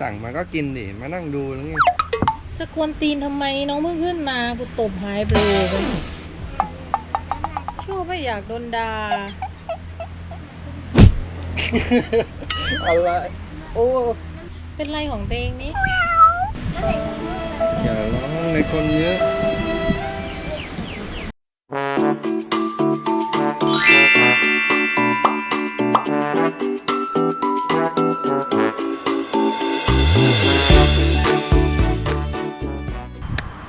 สั่งมาก็กินดิมานั่งดูแล้วไงจะกวนตีนทำไมน้องเพิ่งขึ้นมากูตบหายเบลอไปชอบไม่อยากโดนด่าอะไรโอ้เป็นไรของตัวเองนี่อย่าร้องในคนเยอะ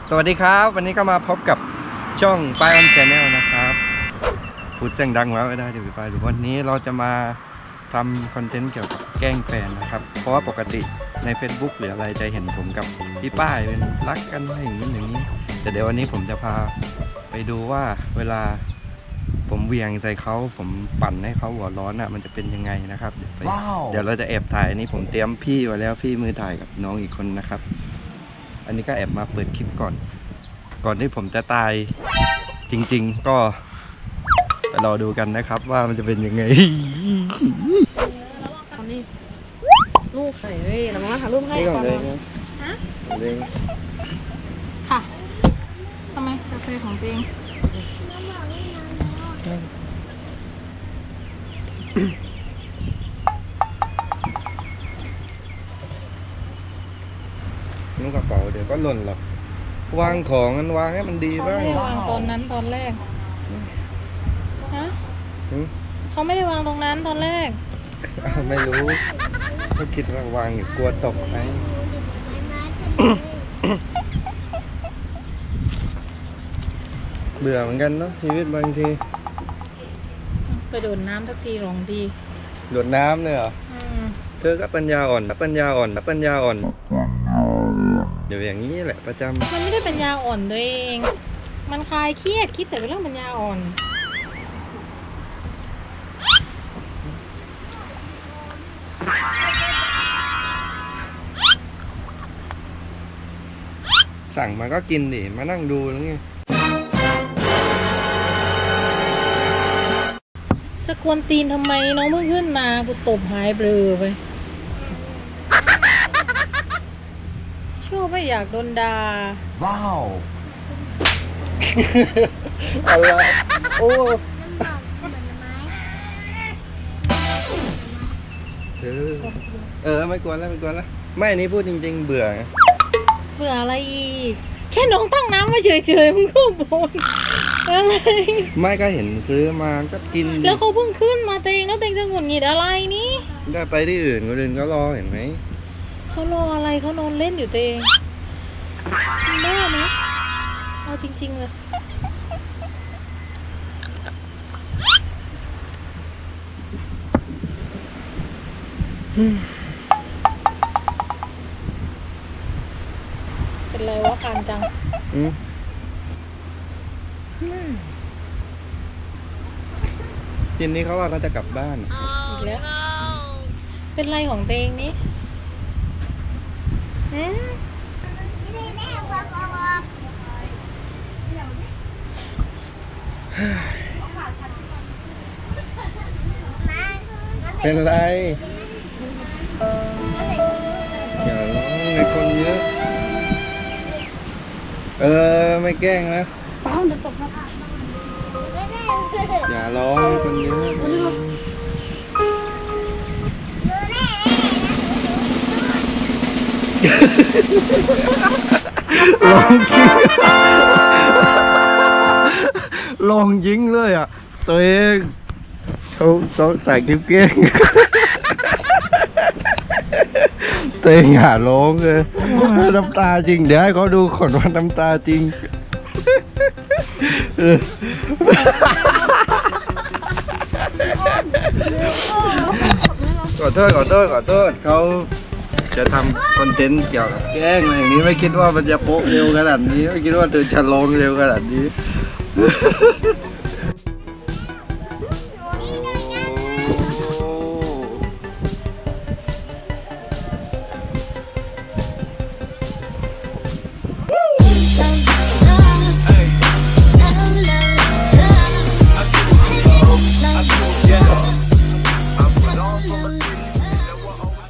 สวัสดีครับ วันนี้ก็มาพบกับช่องป้ายออนแชนแนลนะครับพูดเสียงดังไว้ไม่ได้เดี๋ยวไปหรือวันนี้เราจะมาทำคอนเทนต์เกี่ยวกับแกล้งแฟนนะครับ เพราะว่าปกติใน Facebook หรืออะไรจะเห็นผมกับพี่ป้ายเป็นรักกันอะไรอย่างนี้อย่างนี้ แต่เดี๋ยววันนี้ผมจะพาไปดูว่าเวลาผมเวียงใส่เขาผมปั่นให้เขาหัวร้อนอะมันจะเป็นยังไงนะครับ เดี๋ยวไป Wow. เดี๋ยวเราจะแอบถ่ายอันนี้ผมเตรียมพี่ไว้แล้วพี่มือถ่ายกับน้องอีกคนนะครับ อันนี้ก็แอบมาเปิดคลิปก่อน ก่อนที่ผมจะตายจริง ๆ ก็ไปรอดูกันนะครับ ว่ามันจะเป็นยังไง ตอนนี้ลูกใส่เว้ยแล้วมาถ่ายรูปให้ก่อนนะฮะเล็งค่ะทำไมกาแฟของตัวเองนุ่ง กระเป๋าเดี๋ยวก็หล่นหรอกวางของมันวางให้มันดีเขาบ้างไม่ได้วางตอนนั้นตอนแรกฮะหืมเขาไม่ได้วางตรงนั้นตอนแรก อ้าวไม่รู้ก็คิดว่าวางอยู่กลัวตกไหมเบื่อเหมือนกันเนาะชีวิตบางทีไปโดดน้ำสักทีหลงดีโดดน้ำเนี่ยเหรออืม เธอก็ปัญญาอ่อนปัญญาอ่อนปัญญาอ่อน เดี๋ยวอย่างนี้แหละประจำมันไม่ได้ปัญญาอ่อนตัวเอง มันคลายเครียดคิดแต่เรื่องปัญญาอ่อน สั่งมาก็กินดิมานั่งดูแล้วไงจะกวนตีนทำไมน้องเพิ่งขึ้นมากูตบหายเบลอไป ไม่อยากโดนด่า Wow. อะไรโอ้เออเออไม่กวนแล้วไม่กวนแล้ว ไม่อันนี้พูดจริง ๆ เบื่อไงเบื่ออะไรอีกแค่น้องตั้งน้ำมาเฉยๆมึงก็บ่นอะไร ไม่ก็เห็นซื้อมาก็กินดิแล้วเขาเพิ่งขึ้นมาเตงแล้วเตงจะหงุดหงิดอะไรนี่ ได้ไปที่อื่นคนอื่นก็รอเห็นไหม เขารออะไรเขานอนเล่นอยู่เตงบ้าไหมเอาจริงๆเลยเป็นไรวะการจังอืมเย็นนี้เขาว่าเขาจะกลับบ้านอีกแล้ว เป็นไรของเตงนี่หืม เป็นไรอย่าร้องในคนเยอะ เออ ไม่แกล้งนะอย่าร้องคนเยอะ ลองคิดลองยิงเลยอะ ตัวเองเขาเขาใส่คลิปเก้งตัวเองอย่าร้องเลยน้ำตาจริง เดี๋ยวให้เขาดูก่อนว่าน้ำตาจริงเออขอโทษขอโทษขอโทษเขา จะทำคอนเทนต์เกี่ยวกับแกล้งอะไรอย่างนี้ไม่คิดว่ามันจะโป๊ะเร็วขนาดนี้ ไม่คิดว่าเธอจะลงเร็วขนาดนี้